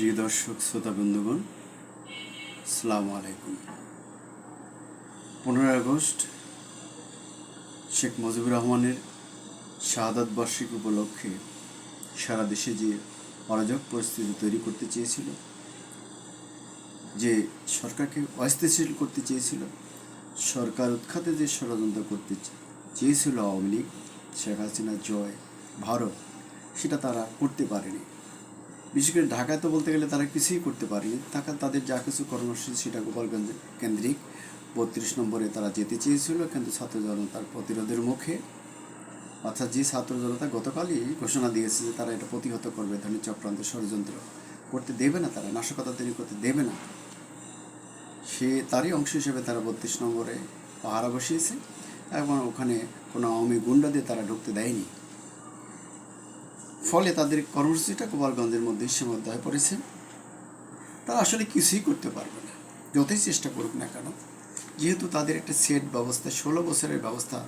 প্রিয় দর্শক, শ্রোতা, বন্ধুগণ সালামু আলাইকুম। পনেরোই আগস্ট, শেখ মুজিবুর রহমানের শাহাদাত বার্ষিক উপলক্ষে সারা দেশে যে অরাজক পরিস্থিতি তৈরি করতে চেয়েছিল, যে সরকারকে অস্থিতিশীল করতে চেয়েছিল, সরকার উৎখাতে যে ষড়যন্ত্র করতে চেয়েছিল আওয়ামী লীগ, শেখ হাসিনা জয়, ভারত, সেটা তারা করতে পারেনি। বিশেষ করে ঢাকায় তো বলতে গেলে তারা কিছুই করতে পারেনি। টাকা তাদের যা কিছু কর্মসূচি, সেটা গোপালগঞ্জ কেন্দ্রিক। বত্রিশ নম্বরে তারা যেতে চেয়েছিল, কিন্তু ছাত্র জনতার প্রতিরোধের মুখে। অর্থাৎ যে ছাত্র জনতা গতকালই ঘোষণা দিয়েছে যে তারা এটা প্রতিহত করবে ধরনের চক্রান্ত ষড়যন্ত্র করতে দেবে না তারা, নাশকতা তৈরি করতে দেবে না। সে তারই অংশ হিসেবে তারা বত্রিশ নম্বরে পাহারা বসিয়েছে এবং ওখানে কোনো আওয়ামী গুন্ডাদের তারা ঢুকতে দেয়নি। ফলে তাদের কর্মসূচিটা গোপালগঞ্জের মধ্যে সীমাবদ্ধ হয়ে পড়েছে। তারা আসলে কিছুই করতে পারবে না। যতই চেষ্টা করুক না কেন, যেহেতু তাদের একটা সেট ব্যবস্থা, ষোলো বছরের ব্যবস্থা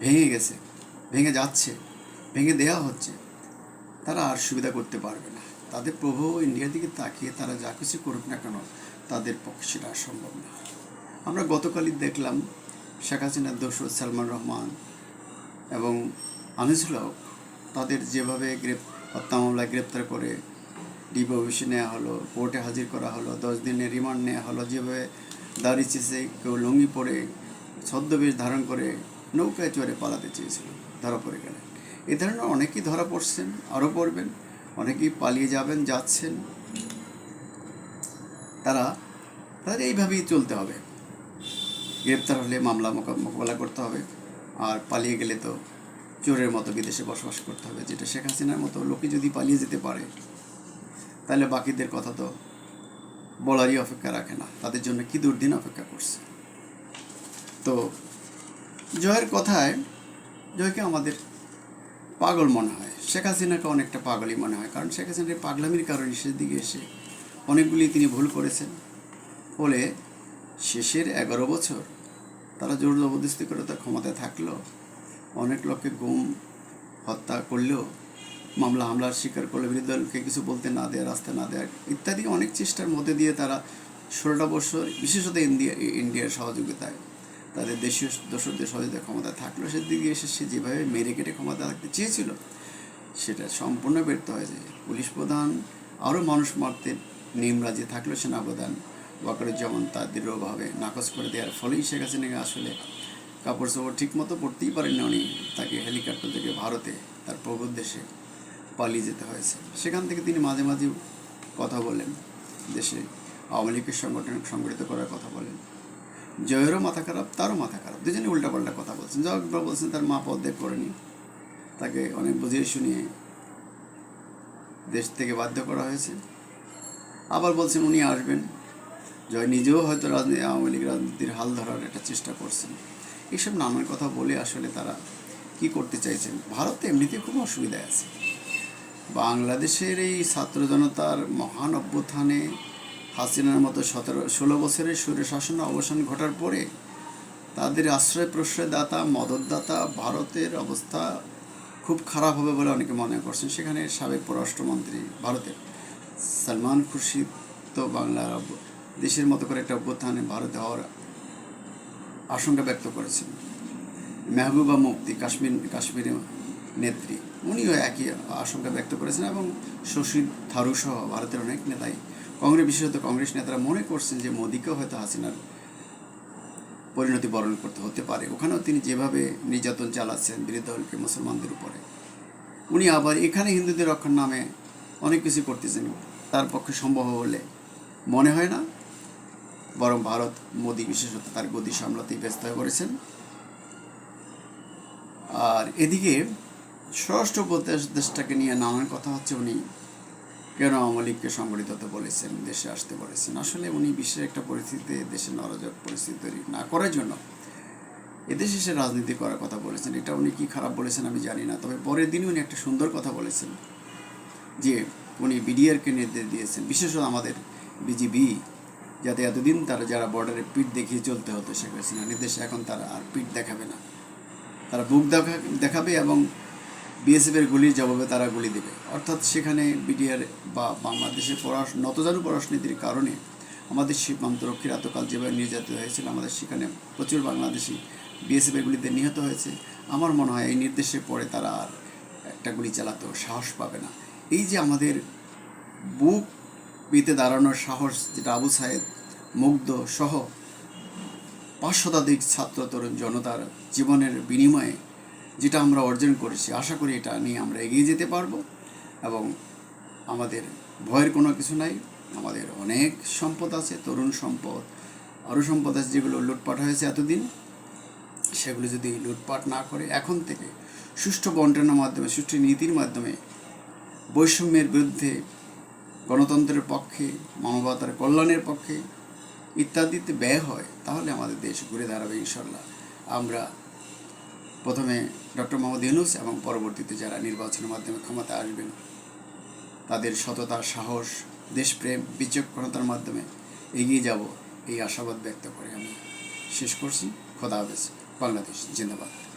ভেঙে গেছে, ভেঙে যাচ্ছে, ভেঙে দেওয়া হচ্ছে, তারা আর সুবিধা করতে পারবে না। তাদের প্রভু ইন্ডিয়ার দিকে তাকিয়ে তারা যা কিছু করুক না কেন, তাদের পক্ষে সেটা সম্ভব না। আমরা গতকালই দেখলাম শেখ হাসিনার দোসর সালমান রহমান এবং আনিসুল হক তাদের যেভাবে গ্রেপ, হত্যা মামলায় গ্রেপ্তার করে অফিসে নেওয়া হলো, কোর্টে হাজির করা হলো, দশ দিনের রিমান্ড নেওয়া হলো, যেভাবে দাড়ি চেষে কেউ লুঙ্গি পরে ছদ্মবেশ ধারণ করে নৌকায় চড়ে পালাতে চেয়েছিল, ধরা পড়ে গেলেন এ ধরনের অনেকেই ধরা পড়ছেন, আরও পড়বেন, অনেকেই পালিয়ে যাবেন, যাচ্ছেন। তারা, তাদের এইভাবেই চলতে হবে। গ্রেপ্তার হলে মামলা মোকা- মোকাবেলা করতে হবে, আর পালিয়ে গেলে তো চোরের মতো বিদেশে বসবাস করতে হবে, যেটা শেখ হাসিনার মতো লোকে যদি পালিয়ে যেতে পারে, তাহলে বাকিদের কথা তো বলারই অপেক্ষা রাখে না। তাদের জন্য কি দুর্দিন অপেক্ষা করছে? তো জয়ের কথায়, জয়কে আমাদের পাগল মনে হয়। শেখ হাসিনাকে অনেকটা পাগলই মনে হয়, কারণ শেখ হাসিনার পাগলামির কারণে শেষ দিকে এসে অনেকগুলি তিনি ভুল করেছেন। ফলে শেষের এগারো বছর তারা জোর জবরদস্তি করে তার ক্ষমতায় থাকল। অনেক লোককে গুম, হত্যা করলেও মামলা হামলার শিকার করলে বিরোধী দলকে কিছু বলতে না দেয়া, রাস্তা না দেয়া ইত্যাদি অনেক চেষ্টার মধ্যে দিয়ে তারা ষোলোটা বছর, বিশেষত ইন্ডিয়া, ইন্ডিয়ার সহযোগিতায় তাদের দেশীয় দোসরদের সহযোগিতা ক্ষমতায় থাকল সেদিকে এসে সে যেভাবে মেরে কেটে ক্ষমতা থাকতে চেয়েছিল, সেটা সম্পূর্ণ ব্যর্থ হয়েছে পুলিশ প্রধান আরও মানুষ মারতে নিমরাজি থাকল সেনাপ্রধান ওয়াকারুজ্জামান তার দৃঢ়ভাবে নাকচ করে দেওয়ার ফলেই শেখ হাসিনাকে আসলে কাপড় চোপড় ঠিক মতো পড়তেই পারেননি উনি। তাকে হেলিকপ্টার থেকে ভারতে, তার প্রভুর দেশে পালিয়ে যেতে হয়েছে। সেখান থেকে তিনি মাঝে মাঝে কথা বলেন। দেশে আওয়ামী লীগের সংগঠন সংগঠিত করার কথা বলেন। জয়েরও মাথা খারাপ, তারও মাথা খারাপ। দুজনে উল্টাপাল্টা কথা বলছেন। জয় একবার বলছেন, তার মা পদত্যাগ করেনি তাকে অনেক বুঝিয়ে শুনিয়ে দেশ থেকে বাধ্য করা হয়েছে। আবার বলছেন, উনি আসবেন। জয় নিজেও হয়তো রাজনীতি, আওয়ামী লীগ রাজনীতির হাল ধরার একটা চেষ্টা করছেন। এইসব নানান কথা বলে আসলে তারা কি করতে চাইছেন? ভারতে এমনিতে খুব অসুবিধায় আছে। বাংলাদেশের এই ছাত্র জনতার মহান অভ্যুত্থানে হাসিনার মতো সতেরো, ষোলো বছরের সুরে শাসন অবসান ঘটার পরে তাদের আশ্রয় প্রশ্রয়দাতা মদতদাতা, ভারতের অবস্থা খুব খারাপ হবে বলে অনেকে মনে করছেন। সেখানে সাবেক পররাষ্ট্রমন্ত্রী ভারতের সালমান খুরশিদ তো বাংলার দেশের মতো করে একটা অভ্যুত্থানে ভারতে হওয়ার আশঙ্কা ব্যক্ত করেছেন। মেহবুবা মুফতি কাশ্মীর, কাশ্মীরি নেত্রী, উনিও একই আশঙ্কা ব্যক্ত করেছেন এবং শশী থারু সহ ভারতের অনেক নেতাই, কংগ্রেস, বিশেষত কংগ্রেস নেতারা মনে করছেন যে মোদীকেও হয়তো হাসিনার পরিণতি বরণ করতে হতে পারে। ওখানেও তিনি যেভাবে নির্যাতন চালাচ্ছেন বিরোধী দলকে মুসলমানদের উপরে। উনি আবার এখানে হিন্দুদের রক্ষার নামে অনেক কিছু করতেছেন, তার পক্ষে সম্ভব হলে মনে হয় না? বরং ভারত মোদী বিশেষত তার গদি সামলাতেই ব্যস্ত হয়ে পড়েছেন। আর এদিকে ষষ্ঠ স্বরাষ্ট্র দেশটাকে নিয়ে নানান কথা হচ্ছে। উনি কেন আওয়ামী লীগকে সংগঠিত হতে বলেছেন, দেশে আসতে বলেছেন? আসলে উনি বিশেষ একটা পরিস্থিতিতে দেশে নরাজক পরিস্থিতি তৈরি না করার জন্য এদেশে এসে রাজনীতি করার কথা বলেছেন। এটা উনি কি খারাপ বলেছেন আমি জানি না। তবে পরের দিনই উনি একটা সুন্দর কথা বলেছেন যে উনি বিডিআরকে নির্দেশ দিয়েছেন। বিশেষত আমাদের বিজিবি যাতে এতদিন তারা যারা বর্ডারে পিঠ দেখিয়ে চলতে হতো শেখ হাসিনা, নির্দেশে এখন তারা আর পিঠ দেখাবে না। তারা বুক দেখা, দেখাবে এবং বিএসএফের গুলির জবাবে তারা গুলি দেবে। অর্থাৎ সেখানে বিডিআর বা বাংলাদেশের পরাশ, নতজানু পররাষ্ট্রনীতির কারণে আমাদের সীমান্তরক্ষীর এতকাল যেভাবে নির্যাতিত হয়েছিল, আমাদের সেখানে প্রচুর বাংলাদেশি বিএসএফের গুলিতে নিহত হয়েছে। আমার মনে হয় এই নির্দেশের পরে তারা আর একটা গুলি চালাতেও সাহস পাবে না। এই যে আমাদের বুক পিতে দাঁড়ানোর সাহস যেটা আবু সাহেদ মুগ্ধ সহ পাঁচ শতাধিক ছাত্র তরুণ জনতার জীবনের বিনিময়ে যেটা আমরা অর্জন করেছি, আশা করি এটা নিয়ে আমরা এগিয়ে যেতে পারব এবং আমাদের ভয়ের কোনো কিছু নাই। আমাদের অনেক সম্পদ আছে, তরুণ সম্পদ, আরও সম্পদ আছে যেগুলো লুটপাট হয়েছে এতদিন। সেগুলো যদি লুটপাট না করে এখন থেকে সুষ্ঠু বন্টনের মাধ্যমে, সুষ্ঠু নীতির মাধ্যমে বৈষম্যের বিরুদ্ধে গণতন্ত্রের পক্ষে, মানবতার কল্যাণের পক্ষে ইত্যাদিতে ব্যয় হয়, তাহলে আমাদের দেশ ঘুরে দাঁড়াবে ইনশাল্লাহ আমরা প্রথমে ডক্টর মোহাম্মদ ইউনুস এবং পরবর্তীতে যারা নির্বাচনের মাধ্যমে ক্ষমতায় আসবেন, তাদের সততা, সাহস, দেশপ্রেম, বিচক্ষণতার মাধ্যমে এগিয়ে যাব এই আশাবাদ ব্যক্ত করে আমি শেষ করছি। খোদা হাফেজ। বাংলাদেশ জিন্দাবাদ।